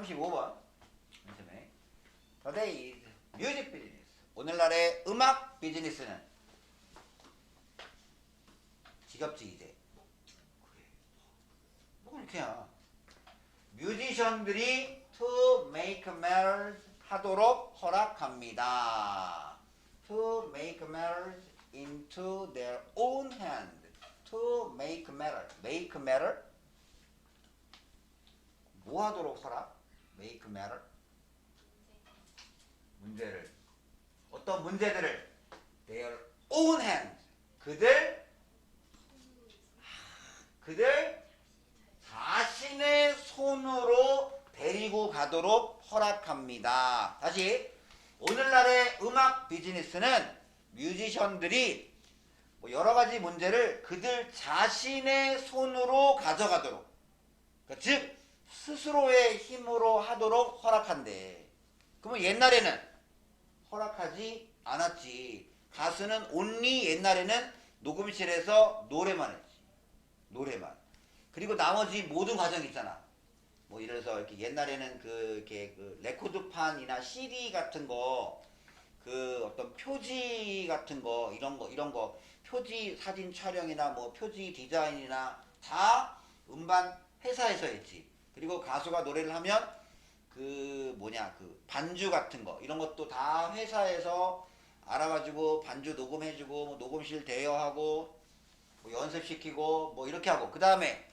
35번. 맨 처음에. Today music business. 오늘날의 음악 비즈니스는 지겹지 이제. 그래. 뭐 이렇게야. 뮤지션들이 to make matters 하도록 허락합니다. To make matters into their own hand. To make matter. make matter? 뭐 하도록 허락? Make matter? 문제를. 어떤 문제들을? Their own hand 그들? 그들 자신의 손으로 데리고 가도록 허락합니다. 다시. 오늘날의 음악 비즈니스는 뮤지션들이 뭐 여러 가지 문제를 그들 자신의 손으로 가져가도록. 그러니까 즉 스스로의 힘으로 하도록 허락한대. 그러면 옛날에는 허락하지 않았지. 가수는 온리 옛날에는 녹음실에서 노래만 했지. 노래만. 그리고 나머지 모든 과정이 있잖아. 뭐 이래서 이렇게 옛날에는 그 이렇게 그 레코드판이나 CD 같은 거 그 어떤 표지 같은 거 이런 거 이런 거 표지 사진 촬영이나 뭐 표지 디자인이나 다 음반 회사에서 했지. 그리고 가수가 노래를 하면 그 뭐냐 그 반주 같은 거 이런 것도 다 회사에서 알아가지고 반주 녹음해주고 뭐 녹음실 대여하고 뭐 연습시키고 뭐 이렇게 하고 그 다음에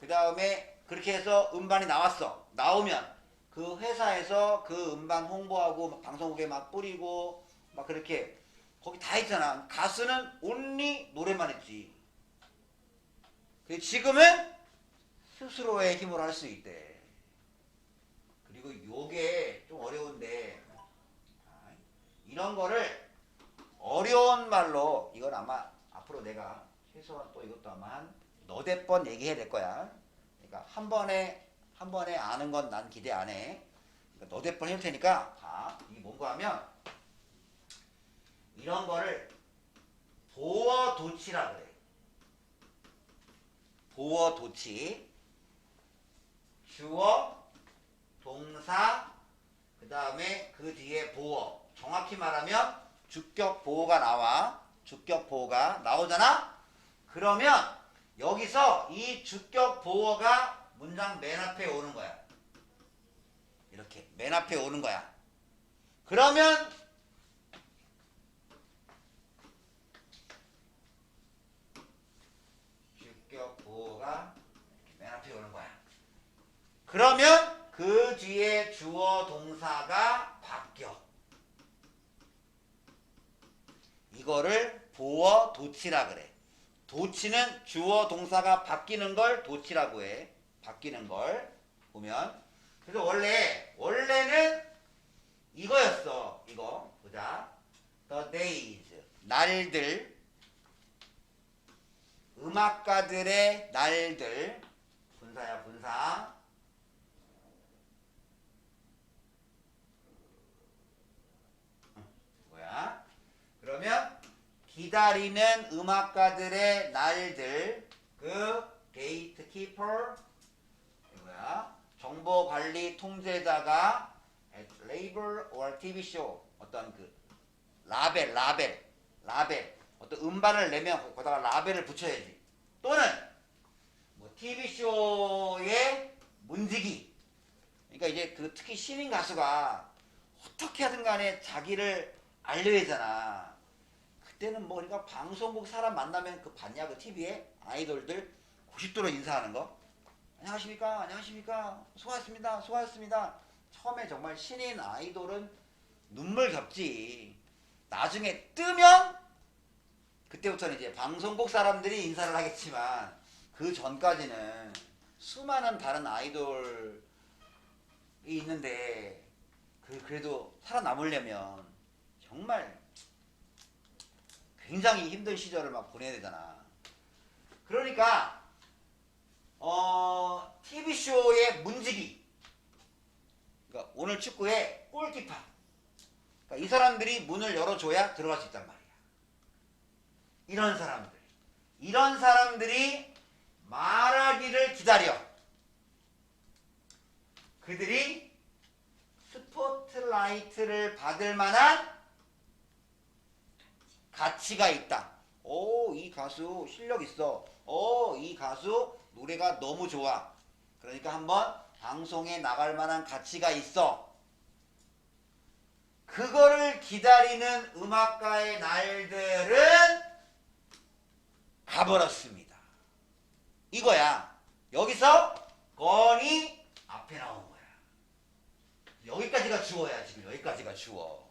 그 다음에 그렇게 해서 음반이 나왔어. 나오면 그 회사에서 그 음반 홍보하고 막 방송국에 막 뿌리고 막 그렇게 거기 다 했잖아. 가수는 온리 노래만 했지. 지금은 스스로의 힘으로 할 수 있대 그리고 요게 좀 어려운데 아, 이런 거를 어려운 말로 이건 아마 앞으로 내가 최소한 또 이것도 아마 한 너댓 번 얘기해야 될 거야. 그러니까 한 번에 한 번에 아는 건 난 기대 안 해. 그러니까 너댓 번 해볼 테니까 봐. 이게 뭔가 하면 이런 거를 보어 도치라 그래. 보어 도치. 주어 동사 그 다음에 그 뒤에 보어. 정확히 말하면 주격 보호가 나와. 주격 보호가 나오잖아? 그러면 여기서 이 주격 보호가 문장 맨 앞에 오는 거야. 이렇게 맨 앞에 오는 거야. 그러면 주격 보호가 이렇게 맨 앞에 오는 거야 그러면 그 뒤에 주어 동사가 바뀌어. 이거를 보어 도치라 그래. 도치는 주어 동사가 바뀌는 걸 도치라고 해. 바뀌는 걸 보면. 그래서 원래 원래는 이거였어. 이거 보자. The days 날들 음악가들의 날들 분사야 분사. 뭐야? 그러면 기다리는 음악가들의 날들 그 게이트키퍼 뭐야? 정보 관리 통제자가 label or TV show 어떤 그 라벨 라벨 라벨 어떤 음반을 내면 거기다가 라벨을 붙여야지 또는 뭐 TV 쇼의 문지기 그러니까 이제 그 특히 신인 가수가 어떻게 하든 간에 자기를 알려야 되잖아. 그때는 뭐 그러니까 방송국 사람 만나면 그 봤냐 그 TV에 아이돌들 90도로 인사하는 거. 안녕하십니까 안녕하십니까 수고하셨습니다 수고하셨습니다. 처음에 정말 신인 아이돌은 눈물 겹지. 나중에 뜨면 그때부터는 이제 방송국 사람들이 인사를 하겠지만 그 전까지는 수많은 다른 아이돌이 있는데 그 그래도 살아남으려면 정말 굉장히 힘든 시절을 막 보내야 되잖아. 그러니까 어 TV 쇼의 문지기. 그러니까 오늘 축구의 골키퍼. 그러니까 이 사람들이 문을 열어줘야 들어갈 수 있단 말이야. 이런 사람들, 이런 사람들이 말하기를 기다려. 그들이 스포트라이트를 받을 만한 가치가 있다. 오, 이 가수 실력 있어. 오, 이 가수 노래가 너무 좋아. 그러니까 한번 방송에 나갈 만한 가치가 있어. 그거를 기다리는 음악가의 날들은 가버렸습니다. 이거야. 여기서 건이 앞에 나온 거야. 여기까지가 주어야 지금 여기까지가 주어.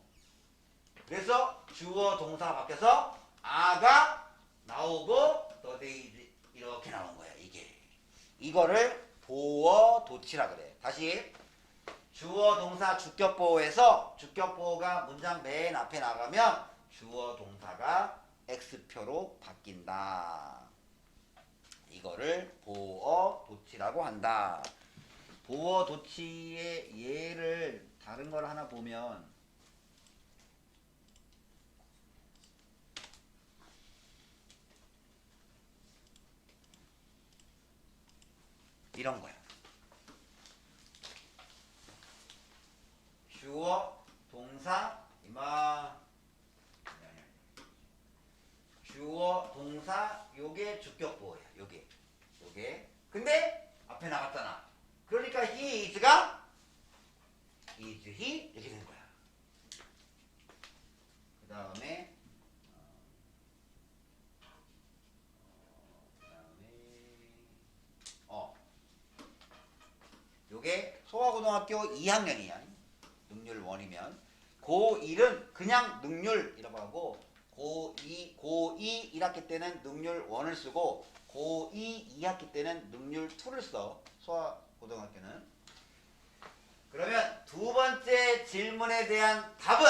그래서 주어 동사가 바뀌어서 아가 나오고 너데이즈 이렇게 나온 거야 이게. 이거를 보어 도치라 그래. 다시 주어 동사 주격 보호에서 주격 보호가 문장 맨 앞에 나가면 주어 동사가 x표로 바뀐다. 이거를 보어 도치라고 한다. 보어 도치의 예를 다른 걸 하나 보면 이런 거야. 주어 동사 이마 주어 동사 요게 주격 보호야. 요게 요게 근데 앞에 나갔잖아. 그러니까 he is가 is he 이렇게 되는 거야. 그 다음에 어 요게 소아고등학교 2학년이야. 능률 1이면 고1은 그냥 능률이라고 하고 고2 고2 1학기 때는 능률 1을 쓰고 고2 2학기 때는 능률 2를 써. 소아고등학교는 그러면 두 번째 질문에 대한 답은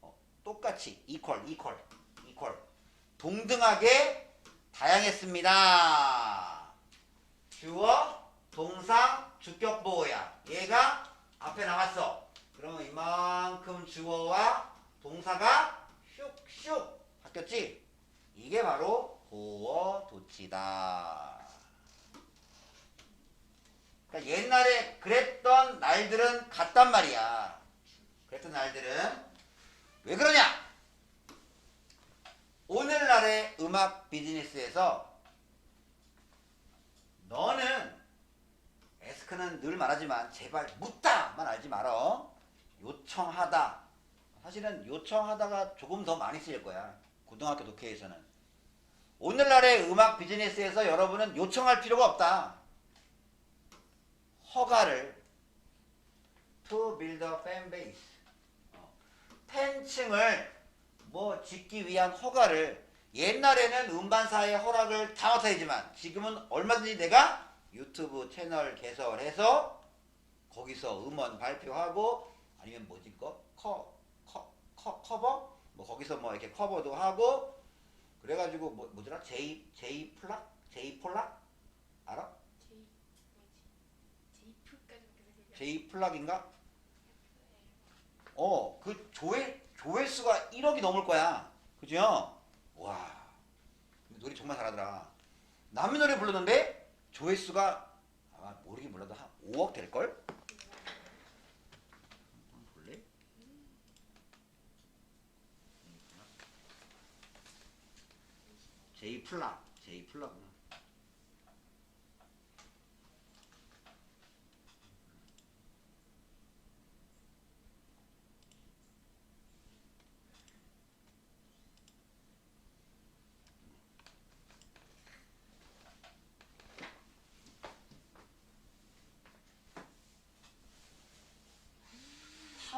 어, 똑같이 이퀄 이퀄 이퀄 동등하게 다양했습니다. 주어 동사 주격 보호야. 얘가 앞에 나갔어. 그러면 이만큼 주어와 동사가 슉슉 바뀌었지? 이게 바로 보어 도치다. 그러니까 옛날에 그랬던 날들은 같단 말이야. 그랬던 날들은 왜 그러냐? 오늘날의 음악 비즈니스에서 너는 에스크는 늘 말하지만 제발 묻다만 알지 말어. 요청하다. 사실은 요청하다가 조금 더 많이 쓰일 거야. 고등학교 독해에서는. 오늘날의 음악 비즈니스에서 여러분은 요청할 필요가 없다. 허가를 to build a fan base. 어, 팬층을 뭐 짓기 위한 허가를 옛날에는 음반사의 허락을 다 맡아야지만 지금은 얼마든지 내가 유튜브 채널 개설해서 거기서 음원 발표하고 아니면 뭐지 거? 커, 커, 커, 커버? 뭐 거기서 뭐 이렇게 커버도 하고 그래가지고 뭐 뭐더라? 제이 제이 플락? 제이 폴락? 알아? 제이 플락인가? 어 그 조회 조회수가 1억이 넘을 거야. 그죠 와 노래 정말 잘하더라. 남의 노래 부르는데 조회수가 아마 모르긴 몰라도 한 5억 될걸? 볼래? 제이 플락 제이 플락구나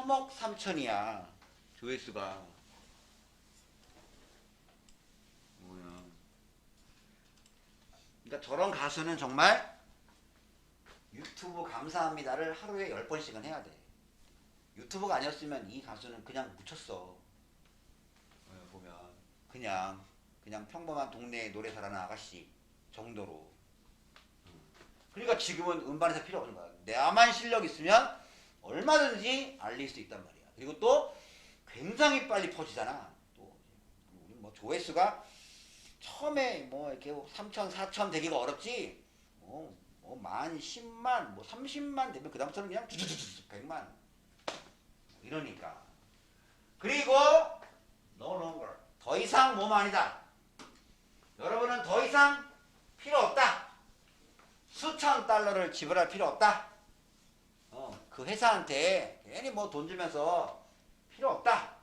삼억 3천이야 조회수가. 뭐야. 그러니까 저런 가수는 정말 유튜브 감사합니다를 하루에 10번씩은 해야 돼. 유튜브가 아니었으면 이 가수는 그냥 묻혔어. 어, 보면. 그냥 그냥 평범한 동네 노래 잘하는 아가씨 정도로. 음. 그러니까 지금은 음반에서 필요 없는 거야. 내만 실력 있으면 얼마든지 알릴 수 있단 말이야. 그리고 또 굉장히 빨리 퍼지잖아. 또 우리 뭐 조회수가 처음에 뭐 이렇게 3천, 4천 되기가 어렵지. 뭐, 뭐 만, 10만, 뭐 30만 되면 그 다음부터는 그냥 주주주주 100만. 이러니까. 그리고 no longer. 더 이상 몸 아니다. 여러분은 더 이상 필요 없다. 수천 달러를 지불할 필요 없다. 어, 그 회사한테 괜히 뭐 돈 주면서 필요 없다.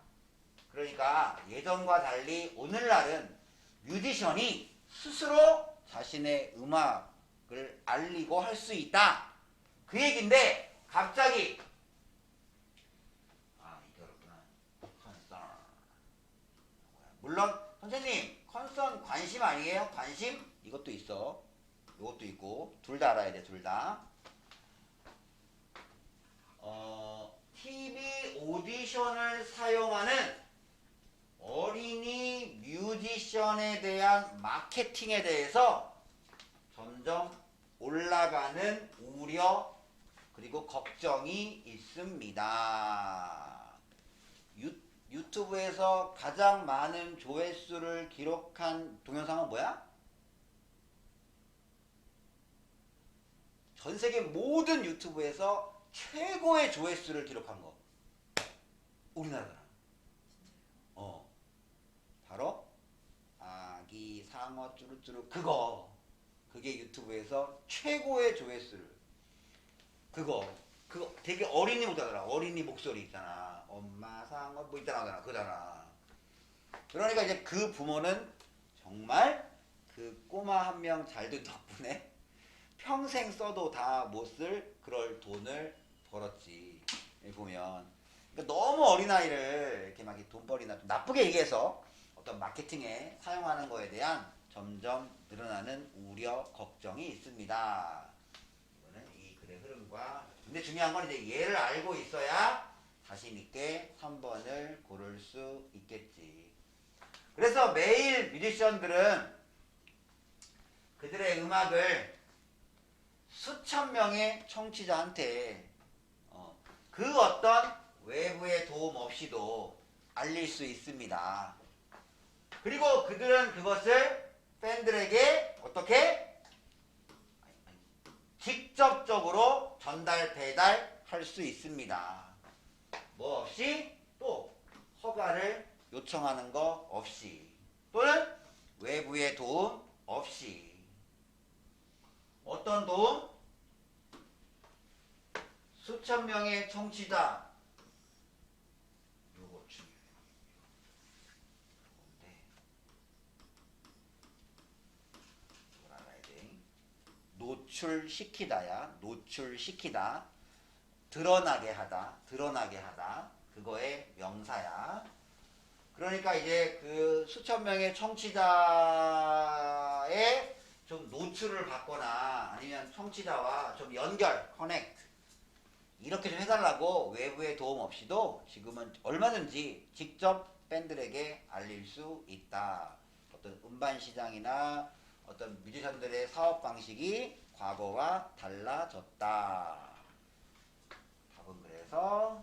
그러니까 예전과 달리 오늘날은 뮤지션이 스스로 자신의 음악을 알리고 할 수 있다. 그 얘긴데 갑자기 아 이게 어렵구나. 컨선. 물론 선생님 컨선 관심 아니에요? 관심? 이것도 있어. 이것도 있고 둘 다 알아야 돼. 둘 다. 어, TV 오디션을 사용하는 어린이 뮤지션에 대한 마케팅에 대해서 점점 올라가는 우려 그리고 걱정이 있습니다. 유, 유튜브에서 가장 많은 조회수를 기록한 동영상은 뭐야? 전 세계 모든 유튜브에서 최고의 조회수를 기록한 거. 우리나라잖아. 어. 바로 아기 상어 쭈루쭈루 그거. 그게 유튜브에서 최고의 조회수를. 그거. 그거 되게 어린이 목소리잖아. 어린이 목소리 있잖아. 엄마 상어 뭐 있잖아. 그잖아. 그러니까 이제 그 부모는 정말 그 꼬마 한 명 잘 된 덕분에 평생 써도 다 못 쓸 그럴 돈을 벌었지. 보면 그러니까 너무 어린 아이를 이렇게 막 돈벌이나 좀 나쁘게 얘기해서 어떤 마케팅에 사용하는 거에 대한 점점 늘어나는 우려 걱정이 있습니다. 이 글의 흐름과 근데 중요한 건 이제 얘를 알고 있어야 자신 있게 3번을 고를 수 있겠지. 그래서 매일 뮤지션들은 그들의 음악을 수천 명의 청취자한테 어, 그 어떤 외부의 도움 없이도 알릴 수 있습니다. 그리고 그들은 그것을 팬들에게 어떻게 직접적으로 전달 배달할 수 있습니다. 뭐 없이 또 허가를 요청하는 거 없이 또는 외부의 도움 없이 어떤 도움? 수천 명의 청취자 요거 중요해요. 요건데 이걸 알아야 돼. 노출시키다야. 노출시키다. 드러나게 하다. 드러나게 하다. 그거의 명사야. 그러니까 이제 그 수천 명의 청취자의 좀 노출을 받거나 아니면 청취자와 좀 연결, 커넥트 이렇게 좀 해달라고 외부의 도움 없이도 지금은 얼마든지 직접 팬들에게 알릴 수 있다. 어떤 음반 시장이나 어떤 뮤지션들의 사업 방식이 과거와 달라졌다. 답은 그래서